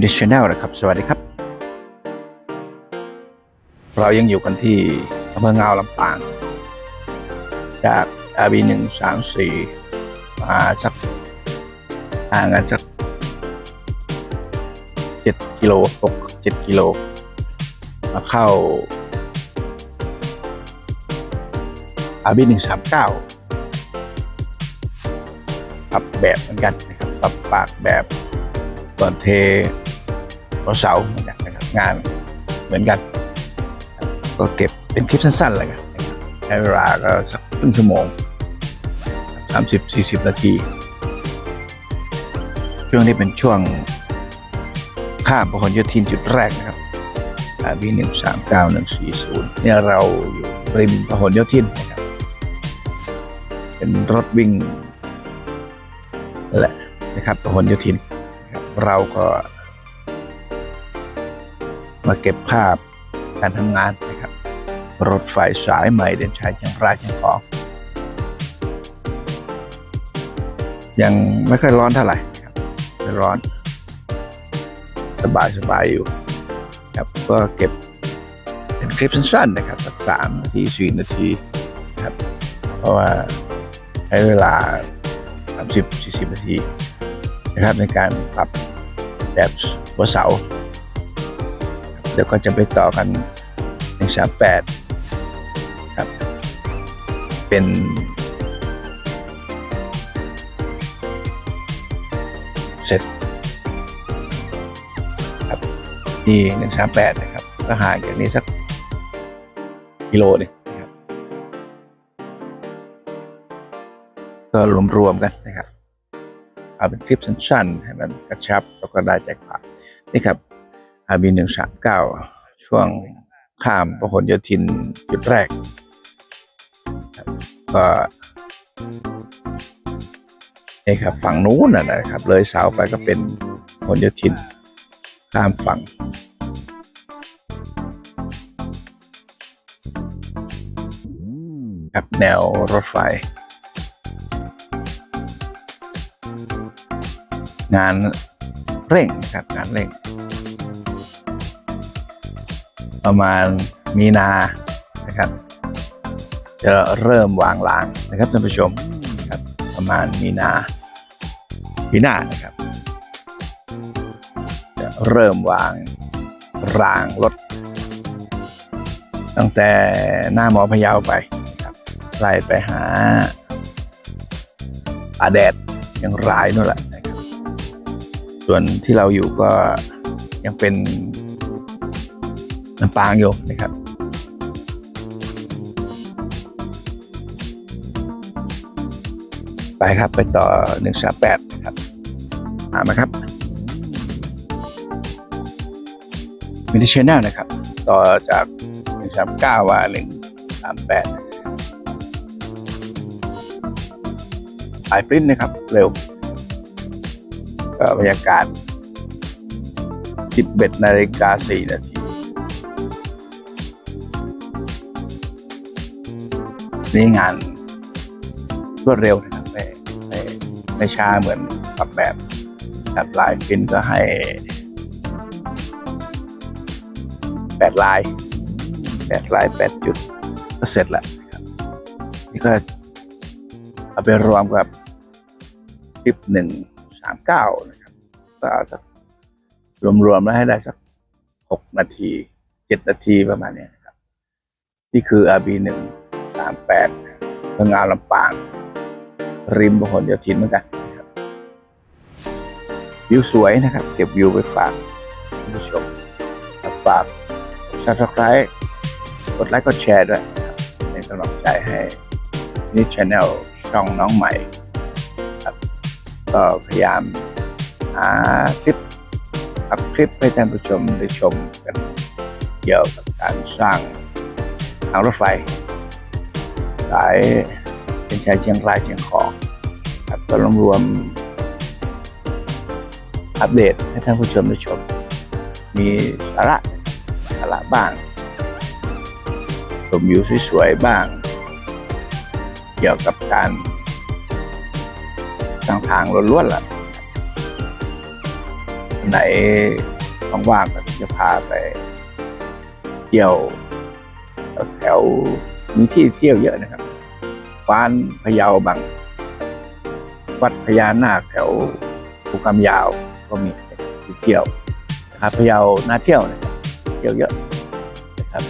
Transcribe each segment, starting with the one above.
วิดีชแนลนะครับ สวัสดีครับ เรายังอยู่กันที่อำเภอเงาลำปาง จากอาบีหนึ่งสามสี่มาสักห่างกันสักเจ็ดกิโลตกเจ็ดกิโล มาเข้าอาบีหนึ่งสามเก้าปรับแบบเหมือนกันนะครับ ปรับปากแบบก่อนเท หัวเสาเหมือนกันนะครับงานเหมือนกัน ก็เก็บเป็นคลิปสั้นๆเลยครับใช้เวลาก็สักครึ่งชั่วโมงสามสิบสี่สิบนาที ช่วงนี้เป็นช่วงข้ามพหลโยธินจุดแรกนะครับอาบีหนึ่งสามเก้าหนึ่งสี่ศูนย์เนี่ยเราอยู่ริมพหลโยธินนะครับเป็นรถวิ่งแหละนะครับพหลโยธินนเราก็ มาเก็บภาพการทำงานนะครับ รถไฟสายใหม่เด่นชัยเชียงรายเชียงของยังไม่ค่อยร้อนเท่าไหร่ครับไม่ร้อน สบายสบายอยู่ครับก็เก็บเป็นคลิปสั้นๆนะครับสักสามนาทีสี่นาทีครับ เพราะว่าใช้เวลา 30-40 นาทีนะครับในการปรับแบบหัวเสา ดี๋ยวก็จะไปต่อกัน 138 ครับ เป็น เสร็จครับที่ 138 นะครับ ก็ห่างจากนี้สักกิโลหนึงครับ ก็รวมๆกันนะครับเอาเป็นคลิปสั้นๆให้มันกระชับแล้วก็ได้ใจความนี่ครับ อาบีหนึ่งสามเก้าช่วงข้ามพหลโยธินจุดแรก ก็นี่ครับฝั่งนู้นนะครับ เลยเสาไปก็เป็นพหลโยธิน ข้ามฝั่งครับแนวรถไฟ งานเร่งนะครับงานเร่ง ประมาณมีนานะครับ จะเริ่มวางรางนะครับท่านผู้ชมครับประมาณมีนาปีหน้านะครับ จะเริ่มวางรางรถ ตั้งแต่หน้าหมอพะเยาไปนะครับไล่ไปหาป่าแดดยังรายนู่นแหละนะครับ ส่วนที่เราอยู่ก็ยังเป็น ลำปางอยู่นะครับไปครับไปต่อ138นะครับมาไหมครับมินิเชนแนลนะครับ ต่อจาก139ว่า138สายปริ้นนะครับ เร็วก็บรรยากาศ 11นาฬิกา4นา นี่งานรวดเร็วนะครับไม่ไม่ไม่ช้าเหมือนปรับแบบครับลายฟินก็ให้แปดลายแปดลายแปดจุดก็เสร็จแล้วนะครับ นี่ก็เอาไปรวมกับคลิปหนึ่งสามเก้านะครับ ก็เอาสักรวมๆแล้วให้ได้สักหกนาทีเจ็ดนาทีประมาณนี้นะครับ นี่คือ RB หนึ่ง สามแปดเมืองงาลำปาง ริมพหลโยธินเหมือนกันวิวสวยนะครับ เก็บวิวไปฝากท่านผู้ชมฝากซับสไครต์กดไลค์กดแชร์ด้วยนะครับเป็นกำลังใจให้นี่ชแนลช่องน้องใหม่ครับก็พยายามหาคลิปอัพคลิปให้ท่านผู้ชมได้ชมกันเกี่ยวกับการสร้างทางรถไฟ สายเป็นชายเชียงรายเชียงของครับก็รวมรวมอัปเดตให้ท่านผู้ชมได้ชม มีสาระสาระบ้างชมวิวสวยๆบ้าง เกี่ยวกับการสร้างทางล้วนๆล่ะไหนว่างๆก็จะพาไปเที่ยวแถว มีที่เที่ยวเยอะนะครับฟานพะเยาบางวัดพญานาคแถวภูกำยาวก็มีที่เที่ยวนะครับพะเยาน่าเที่ยวนะครับเที่ยวเยอะนะครับ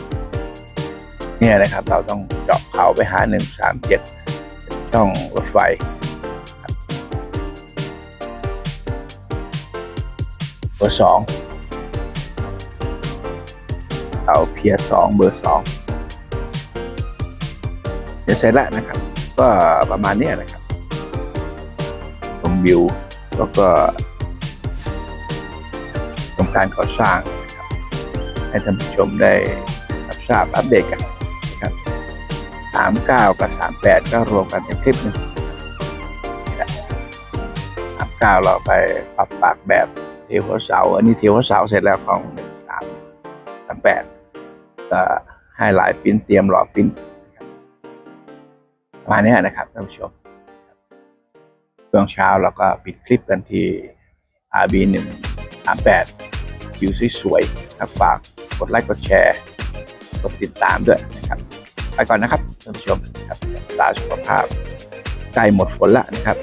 เนี่ยนะครับ เราต้องเจาะเขาไปหาหนึ่งสามเจ็ดช่องรถไฟเบอร์สองเขาเพียสองเบอร์สอง เดี๋ยวเสร็จแล้วนะครับ ก็ประมาณนี้นะครับชมวิวแล้วก็ชมการก่อสร้างนะครับให้ท่านผู้ชมได้รับทราบอัปเดตกันนะครับสามเก้ากับสามแปดก็รวมกันเป็นคลิปหนึ่งสามเก้าเราไปปรับปากแบบเทหัวเสา อันนี้เทหัวเสาเสร็จแล้วของสามสามแปดก็ให้หลายปิ้นเตรียมหล่อปิ้น มาณนี้นะครับท่านผู้ชมช่วงเช้าเราก็ปิดคลิปกันที่ RB 1 38 วิวสวยๆครับฝากกดไลค์กดแชร์กดติดตามด้วยนะครับไปก่อนนะครับท่านผู้ชมครับลาสุขภาพใกล้หมดฝนละนะครับ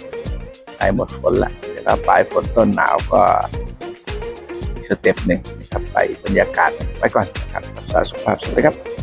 ใกล้หมดฝนละเดี๋ยวเราปลายฝนต้นหนาวก็อีกสเต็ปหนึ่งนะครับไปบรรยากาศไปก่อนนะครับรักษาสุขภาพสวัสดีครับ